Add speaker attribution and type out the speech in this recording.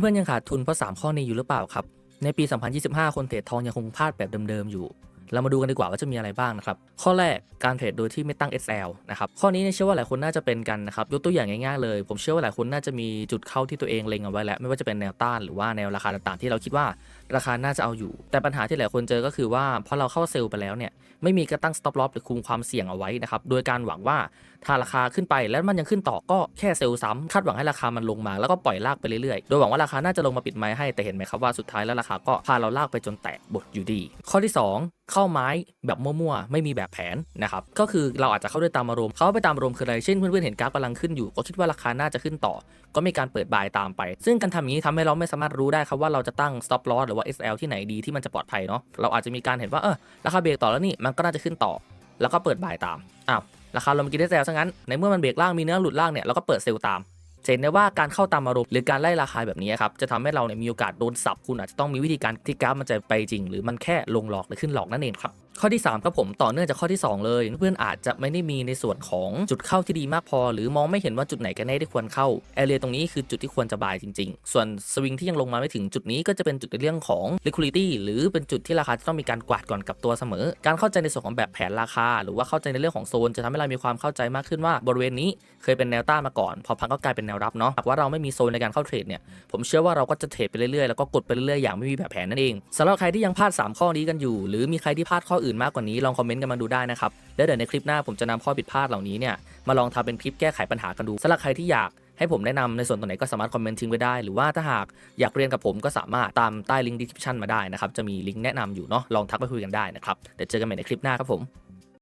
Speaker 1: เพื่อนๆยังขาดทุนเพราะ 3 ข้อนี้อยู่หรือเปล่าครับ ในปี 2025 คนเทรดทองยังคงพลาดแบบเดิมๆอยู่ เรามาดูกันดีกว่าว่าจะมีอะไรบ้างนะครับ ข้อแรกการเทรดโดยที่ไม่ตั้ง SL นะครับ ข้อนี้เนี่ยเชื่อว่าหลายคนน่าจะเป็นกันนะครับ ยกตัวอย่างง่ายๆเลย ผมเชื่อว่าหลายคนน่าจะมีจุดเข้าที่ตัวเองเล็งเอาไว้แล้ว ไม่ว่าจะเป็นแนวต้านหรือว่าแนวราคาต่างๆ ที่เราคิดว่าราคาน่าจะเอาอยู่ แต่ปัญหาที่หลายคนเจอก็คือว่าพอเราเข้าเซลล์ไปแล้วเนี่ย ไม่มีการตั้ง stop loss หรือคุมความเสี่ยงเอาไว้นะครับ โดยการหวังว่า ถ้าราคาขึ้นไปแล้วมันยังขึ้นต่อก็แค่เซลล์ซ้ำคาดหวังให้ราคามันลงมาแล้วก็ปล่อยลากไปเรื่อยๆ โดยหวังว่าราคาน่าจะลงมาปิดไม้ให้แต่เห็นไหมครับว่าสุดท้ายแล้วราคาก็พาเราลากไปจนแตกบทอยู่ดี ข้อที่ 2เข้าไม้แบบมั่วๆ ไม่มีแบบแผนนะครับ ก็คือเราอาจจะเข้าด้วยตามอารมณ์ เข้าไปตามอารมณ์คืออะไร เช่นเพื่อนๆ เห็นกราฟกำลังขึ้นอยู่ ก็คิดว่าราคาน่าจะขึ้นต่อ ก็มีการเปิดบายตามไป ซึ่งการทำอย่างนี้ทำให้เราไม่สามารถรู้ได้ครับว่าเราจะตั้ง stop loss หรือว่า SL ที่ไหนดีที่มันจะปลอดภัยเนาะ เราอาจจะมีการเห็นว่าเออราคาเบรกต่อแล้วนี่มันก็น่าจะขึ้นต่อ แล้วก็เปิดบายตาม อ้าว ราคาลงมากินได้เซลซะงั้น ในเมื่อมันเบรกล่างมีเนื้อหลุดล่างเนี่ยเราก็เปิดเซลล์ตามจะเห็นได้ว่าการเข้าตามอารมณ์หรือการไล่ราคาแบบนี้ครับจะทำให้เราเนี่ยมีโอกาสโดนสับคุณอาจจะต้องมีวิธีการที่กราฟมันจะไปจริง หรือมันแค่ลงหลอกหรือขึ้นหลอกนั่นเองครับ ข้อที่ 3 ครับผมต่อเนื่องจากข้อที่ 2 เลย เพื่อนอาจจะไม่ได้มีในส่วนของจุดเข้าที่ดีมากพอ หรือมองไม่เห็นว่าจุดไหนกันแน่ที่ควรเข้าแอเรียตรงนี้คือจุดที่ควรจะบายจริง ๆ ส่วนสวิงที่ยังลงมาไม่ถึงจุดนี้ก็จะเป็นจุดในเรื่องของ liquidity หรือเป็นจุดที่ราคาจะต้องมีการกวาดก่อนกลับตัวเสมอ การเข้าใจในส่วนของแบบแผนราคา หรือว่าเข้าใจในเรื่องของโซน จะทำให้เรามีความเข้าใจมากขึ้นว่าบริเวณนี้เคยเป็นแนวต้านมาก่อน พอพังก็กลายเป็นแนวรับเนาะหากว่าเราไม่มีโซนในการเข้าเทรดเนี่ยผมเชื่อว่าเราก็จะเทรดไปเรื่อยๆแล้วก็กดไปเรื่อยๆอย่างไม่มีแบบแผนนั่นเองสำหรับใครที่ยังพลาด 3 ข้อนี้กันอยู่ หรือมีใครที่พลาดข้ออื่นมากกว่านี้ลองคอมเมนต์กันมาดูได้นะครับแล้วเดี๋ยวในคลิปหน้าผมจะนำข้อผิดพลาดเหล่านี้เนี่ยมาลองทำเป็นคลิปแก้ไขปัญหากันดูสำหรับใครที่อยากให้ผมแนะนำในส่วนตรงไหนก็สามารถคอมเมนต์ทิ้งไว้ได้ หรือว่าถ้าหากอยากเรียนกับผมก็สามารถตามใต้ลิงก์ดีสคริปชันมาได้นะครับจะมีลิงก์แนะนำอยู่เนาะลองทักไปคุยกันได้นะครับเดี๋ยวเจอกันใหม่ในคลิปหน้าครับผม